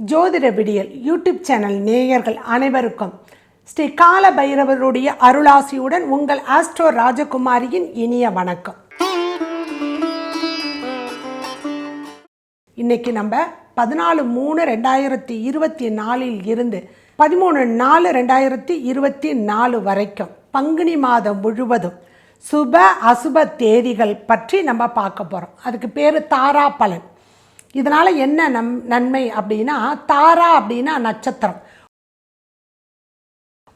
ஜோதிட விடியல் YouTube channel நேயர்கள் அனைவருக்கும் ஸ்ரீ கால பைரவருடைய அருளாசியுடன் உங்கள் ஆஸ்ட்ரோ ராஜகுமாரியின் இனிய வணக்கம். இன்னைக்கு நம்ம பதினாலு மூணு ரெண்டாயிரத்தி இருபத்தி நாலில் இருந்து பதிமூணு நாலு ரெண்டாயிரத்தி இருபத்தி நாலு வரைக்கும் பங்குனி மாதம் முழுவதும் சுப அசுப தேதிகள் பற்றி நம்ம பார்க்க போகிறோம் அதுக்கு பேர் தாரா பலன் இதனால் என்ன நம் நன்மை அப்படின்னா தாரா அப்படின்னா நட்சத்திரம்.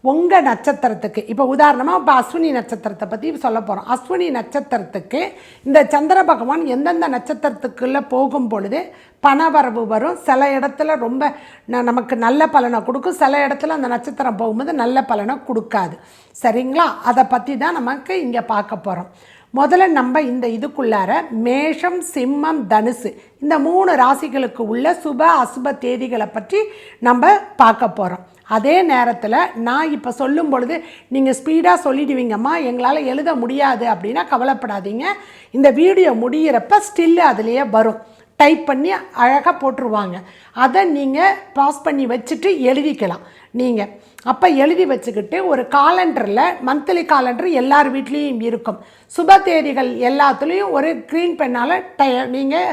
உங்கள் நட்சத்திரத்துக்கு இப்போ உதாரணமாக இப்போ அஸ்வினி நட்சத்திரத்தை பற்றி சொல்ல போகிறோம் அஸ்வினி நட்சத்திரத்துக்கு இந்த சந்திர பகவான் எந்தெந்த நட்சத்திரத்துக்குள்ளே போகும் பொழுது பணவரவு வரும். சில இடத்துல ரொம்ப ந- நமக்கு நல்ல பலனை கொடுக்கும். சில இடத்துல அந்த நட்சத்திரம் போகும்போது நல்ல பலனை கொடுக்காது. சரிங்களா? அதை பற்றி தான் நமக்கு இங்கே பார்க்க போகிறோம் முதல்ல நம்ம இந்த இதுக்குள்ளார மேஷம் சிம்மம் தனுசு இந்த மூணு ராசிகளுக்கு உள்ள சுப அசுப தேதிகளை பற்றி நம்ம பார்க்க போகிறோம் அதே நேரத்தில் நான் இப்போ சொல்லும் பொழுது நீங்கள் ஸ்பீடாக சொல்லிடுவீங்கம்மா எங்களால் எழுத முடியாது அப்படின்னா கவலைப்படாதீங்க. இந்த வீடியோ முடியிறப்ப ஸ்டில்லு அதுலேயே வரும். டைப் பண்ணி அழகாக போட்டுருவாங்க. அதை நீங்கள் பாஸ் பண்ணி வச்சுட்டு எழுதிக்கலாம். நீங்கள் அப்போ எழுதி வச்சுக்கிட்டு ஒரு காலண்டரில் மந்த்லி காலண்டர் எல்லார் வீட்லேயும் இருக்கும். சுப தேதிகள் எல்லாத்துலேயும் ஒரு க்ரீன் பெண்ணால் டை நீங்கள்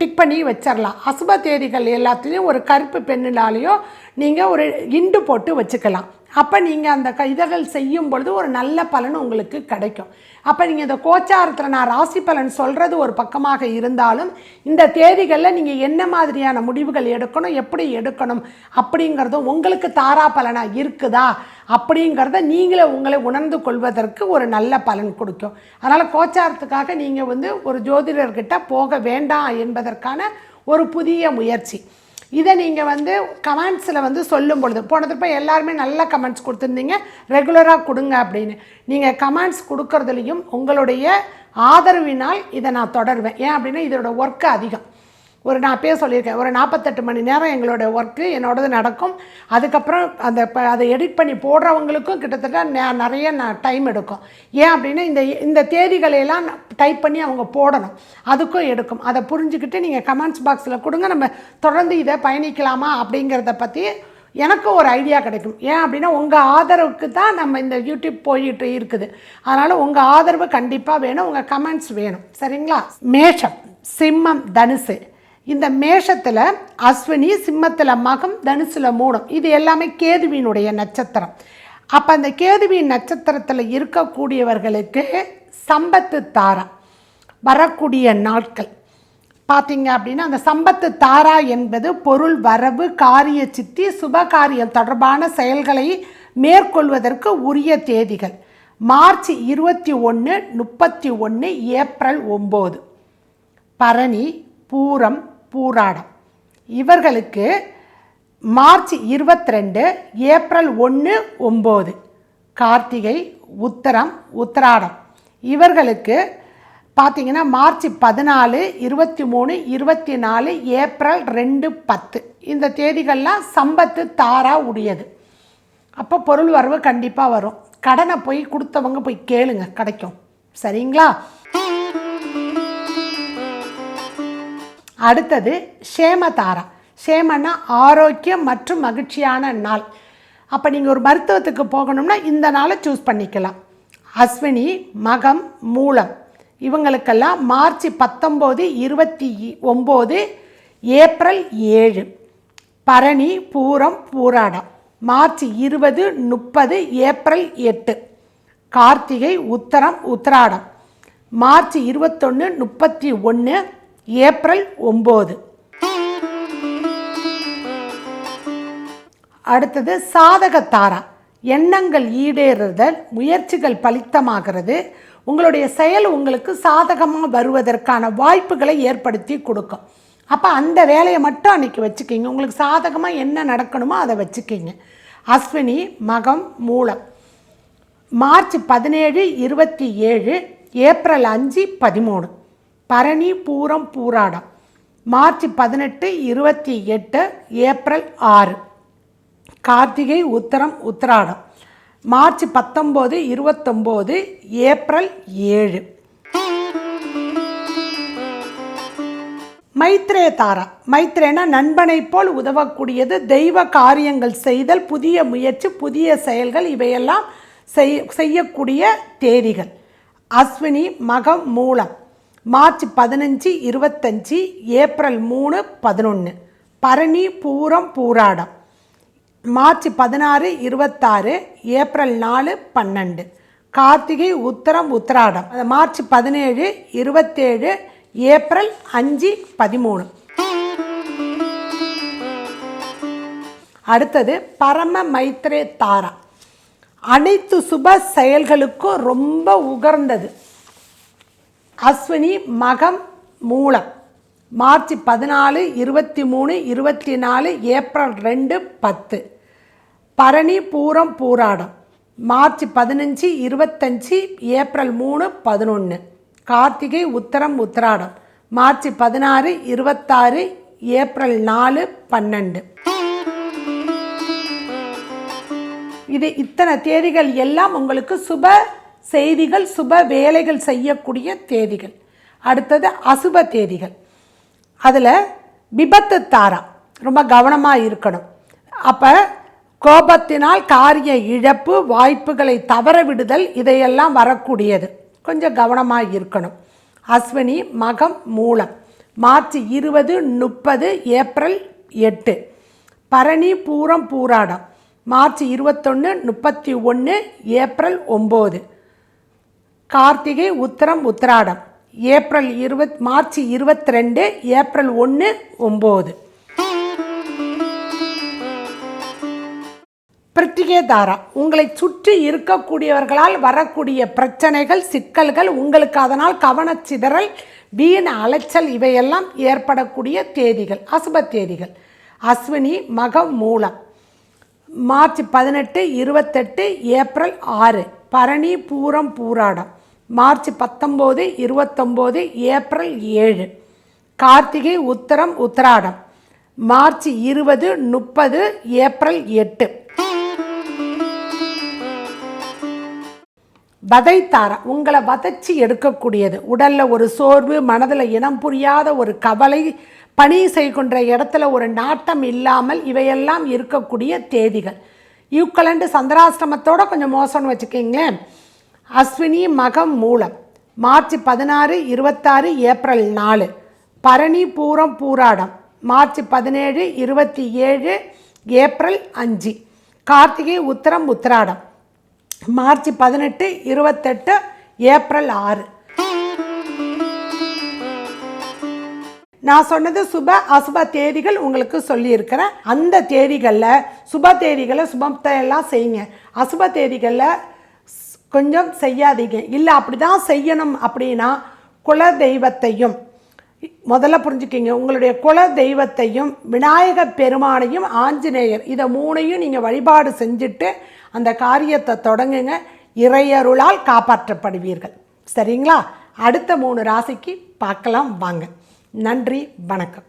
டிக் பண்ணி வச்சிடலாம் அசுப தேதிகள் எல்லாத்துலேயும் ஒரு கருப்பு பெண்ணினாலேயும் நீங்கள் ஒரு இண்டு போட்டு வச்சுக்கலாம். அப்போ நீங்கள் அந்த க இதழ்கள் செய்யும் பொழுது ஒரு நல்ல பலன் உங்களுக்கு கிடைக்கும். அப்போ நீங்கள் இந்த கோச்சாரத்தில் நான் ராசி பலன் சொல்கிறது ஒரு பக்கமாக இருந்தாலும் இந்த தேதிகளில் நீங்கள் என்ன மாதிரியான முடிவுகள் எடுக்கணும் எப்படி எடுக்கணும் அப்படிங்கிறதும் உங்களுக்கு தாரா பலனாக இருக்குதா அப்படிங்கிறத நீங்களே உங்களை உணர்ந்து கொள்வதற்கு ஒரு நல்ல பலன் கொடுக்கும். அதனால் கோச்சாரத்துக்காக நீங்கள் வந்து ஒரு ஜோதிடர்கிட்ட போக வேண்டாம் என்பதற்கான ஒரு புதிய முயற்சி. இதை நீங்கள் வந்து கமெண்ட்ஸில் வந்து சொல்லும் பொழுது போன திருப்ப எல்லாருமே நல்ல கமெண்ட்ஸ் கொடுத்துருந்தீங்க ரெகுலராக கொடுங்க அப்படின்னு. நீங்கள் கமெண்ட்ஸ் கொடுக்கறதுலையும் உங்களுடைய ஆதரவினால் இதை நான் தொடருவேன். ஏன் அப்படின்னா இதோட ஒர்க்கு அதிகம். ஒரு நான் அப்பயே சொல்லியிருக்கேன். ஒரு நாற்பத்தெட்டு மணி நேரம் எங்களோட ஒர்க்கு என்னோடது நடக்கும். அதுக்கப்புறம் அந்த இப்போ அதை எடிட் பண்ணி போடுறவங்களுக்கும் கிட்டத்தட்ட நான் நிறைய நான் டைம் எடுக்கும். ஏன் அப்படின்னா இந்த இந்த தேதிகளையெல்லாம் டைப் பண்ணி அவங்க போடணும். அதுக்கும் எடுக்கும். அதை புரிஞ்சுக்கிட்டு நீங்கள் கமெண்ட்ஸ் பாக்ஸில் கொடுங்க. நம்ம தொடர்ந்து இதை பயணிக்கலாமா அப்படிங்கிறத பற்றி எனக்கும் ஒரு ஐடியா கிடைக்கும். ஏன் அப்படின்னா உங்கள் ஆதரவுக்கு தான் நம்ம இந்த யூடியூப் போயிட்டு இருக்குது. அதனால் உங்கள் ஆதரவு கண்டிப்பாக வேணும். உங்கள் கமெண்ட்ஸ் வேணும். சரிங்களா? மேஷம் சிம்மம் தனுசு. இந்த மேஷத்தில் அஸ்வினி சிம்மத்தில் மகம் தனுசில் மூடம் இது எல்லாமே கேதுவினுடைய நட்சத்திரம். அப்போ அந்த கேதுவின் நட்சத்திரத்தில் இருக்கக்கூடியவர்களுக்கு சம்பத்து தாரா வரக்கூடிய நாட்கள். பார்த்தீங்க அப்படின்னா அந்த சம்பத்து தாரா என்பது பொருள் வரவு காரிய சித்தி சுபகாரியம் தொடர்பான செயல்களை மேற்கொள்வதற்கு உரிய தேதிகள். மார்ச் இருபத்தி ஒன்று முப்பத்தி ஒன்று ஏப்ரல் ஒம்பது. பரணி பூரம் பூராடம். இவர்களுக்கு மார்ச் இருபத்தி ரெண்டு ஏப்ரல் ஒன்று ஒம்பது. கார்த்திகை உத்தரம் உத்தராடம். இவர்களுக்கு பார்த்தீங்கன்னா மார்ச் பதினாலு இருபத்தி மூணு இருபத்தி நாலு ஏப்ரல் ரெண்டு பத்து. இந்த தேதிகள்லாம் சம்பத்து தாரா உடையது. அப்போ பொருள் வரவு கண்டிப்பாக வரும். கடனை போய் கொடுத்தவங்க போய் கேளுங்க கிடைக்கும். சரிங்களா? அடுத்தது சேமதாரா சேமன்னா ஆரோக்கியம் மற்றும் மகிழ்ச்சியான நாள். அப்போ நீங்கள் ஒரு மருத்துவத்துக்கு போகணும்னா இந்த நாளை சூஸ் பண்ணிக்கலாம். அஸ்வினி மகம் மூலம். இவங்களுக்கெல்லாம் மார்ச் பத்தொம்போது இருபத்தி ஒம்பது ஏப்ரல் ஏழு. பரணி பூரம் பூராடம். மார்ச் இருபது முப்பது ஏப்ரல் எட்டு. கார்த்திகை உத்தரம் உத்திராடம். மார்ச் இருபத்தொன்று முப்பத்தி ஒன்று ஏப்ரல் ஒம்பது. அடுத்தது சாதகத்தாரா. எண்ணங்கள் ஈடேறுதல் முயற்சிகள் பலித்தமாகிறது. உங்களுடைய செயல் உங்களுக்கு சாதகமாக வருவதற்கான வாய்ப்புகளை ஏற்படுத்தி கொடுக்கும். அப்போ அந்த வேலையை மட்டும் அன்றைக்கி வச்சுக்கிங்க. உங்களுக்கு சாதகமாக என்ன நடக்கணுமோ அதை வச்சுக்கிங்க. அஸ்வினி மகம் மூலம். மார்ச் பதினேழு இருபத்தி ஏழு ஏப்ரல் அஞ்சு பதிமூணு. பரணி பூரம் பூராடம். மார்ச் பதினெட்டு இருபத்தி எட்டு ஏப்ரல் ஆறு. கார்த்திகை உத்தரம் உத்திராடம். மார்ச் பத்தொம்போது இருபத்தொம்போது ஏப்ரல் ஏழு. மைத்ரே தாரா. மைத்ரேனா நண்பனைப் போல் உதவக்கூடியது தெய்வ காரியங்கள் செய்தல் புதிய முயற்சி புதிய செயல்கள் இவையெல்லாம் செய் செய்யக்கூடிய தேதிகள் அஸ்வினி மகம் மூலம். மார்ச் பதினஞ்சு இருபத்தஞ்சி ஏப்ரல் மூணு பதினொன்று பரணி பூரம் பூராடம். மார்ச் பதினாறு இருபத்தாறு ஏப்ரல் நாலு பன்னெண்டு. கார்த்திகை உத்தரம் உத்தராடம். மார்ச் பதினேழு இருபத்தேழு ஏப்ரல் அஞ்சு பதிமூணு. அடுத்தது பரம மைத்ரே தாரா. அனைத்து சுப செயல்களுக்கும் ரொம்ப உகர்ந்தது. அஸ்வினி மகம் மூலம் மார்ச் பதினாலு இருபத்தி மூணு இருபத்தி நாலு ஏப்ரல் ரெண்டு பத்து. பரணி பூரம் பூராடம். மார்ச் பதினஞ்சு இருபத்தஞ்சி ஏப்ரல் மூணு பதினொன்று கார்த்திகை உத்தரம் உத்திராடம். மார்ச் பதினாறு இருபத்தாறு ஏப்ரல் நாலு பன்னெண்டு. இது இத்தனை தேதிகள் எல்லாம் உங்களுக்கு சுப செய்திகள் சுப வேலைகள் செய்யக்கூடிய தேதிகள். அடுத்தது அசுப தேதிகள். அதில் விபத்து தாரா. ரொம்ப கவனமாக இருக்கணும். அப்போ கோபத்தினால் காரிய இழப்பு வாய்ப்புகளை தவற விடுதல் இதையெல்லாம் வரக்கூடியது. கொஞ்சம் கவனமாக இருக்கணும். அஸ்வினி மகம் மூலம். மார்ச் இருபது முப்பது ஏப்ரல் எட்டு. பரணி பூரம் பூராடம். மார்ச் இருபத்தொன்று முப்பத்தி ஒன்று ஏப்ரல் ஒம்பது. கார்த்திகை உத்தரம் உத்திராடம். ஏப்ரல் இருபத் மார்ச் இருபத்தி ரெண்டு ஏப்ரல் ஒன்று ஒம்பது. பிரித்திகே தாரா உங்களை சுற்றி இருக்கக்கூடியவர்களால் வரக்கூடிய பிரச்சனைகள் சிக்கல்கள் உங்களுக்கு அதனால் கவனச்சிதறல் வீண் அலைச்சல் இவையெல்லாம் ஏற்படக்கூடிய தேதிகள் அசுப தேதிகள். அஸ்வினி மகம் மூலம். மார்ச் பதினெட்டு இருபத்தெட்டு ஏப்ரல் ஆறு. பரணி பூரம் பூராடம். மார்ச் பத்தொம்போது இருபத்தொம்போது ஏப்ரல் ஏழு. கார்த்திகை உத்தரம் உத்தராடம். மார்ச் இருபது முப்பது ஏப்ரல் எட்டு. வதைத்தாரா. உங்களை வதைச்சி எடுக்கக்கூடியது. உடலில் ஒரு சோர்வு மனதில் இனம் புரியாத ஒரு கவலை பணி செய்கின்ற இடத்துல ஒரு நாட்டம் இல்லாமல் இவையெல்லாம் இருக்கக்கூடிய தேதிகள். யூக்கலண்டு சந்திராசிரமத்தோட கொஞ்சம் மோசம்னு வச்சுக்கிங்களேன். அஸ்வினி மகம் மூலம். மார்ச் பதினாறு இருபத்தாறு ஏப்ரல் நாலு. பரணி பூரம் பூராடம். மார்ச் பதினேழு இருபத்தி ஏழு ஏப்ரல் அஞ்சு. கார்த்திகை உத்தரம் உத்திராடம். மார்ச் பதினெட்டு இருபத்தெட்டு ஏப்ரல் ஆறு. நான் சொன்னது சுப அசுப தேதிகள் உங்களுக்கு சொல்லியிருக்கிறேன். அந்த தேதிகளில் சுப தேதிகளை சுபத்தை எல்லாம் செய்யுங்க. அசுப தேதிகளில் கொஞ்சம் செய்யாதீங்க. இல்லை அப்படி தான் செய்யணும் அப்படின்னா குல தெய்வத்தையும் முதல்ல புரிஞ்சுக்கிங்க உங்களுடைய குல தெய்வத்தையும் விநாயக பெருமானையும் ஆஞ்சநேயர் இதை மூணையும் நீங்கள் வழிபாடு செஞ்சுட்டு அந்த காரியத்தை தொடங்குங்க. இறையருளால் காப்பாற்றப்படுவீர்கள். சரிங்களா? அடுத்த மூணு ராசிக்கு பார்க்கலாம் வாங்க. நன்றி வணக்கம்.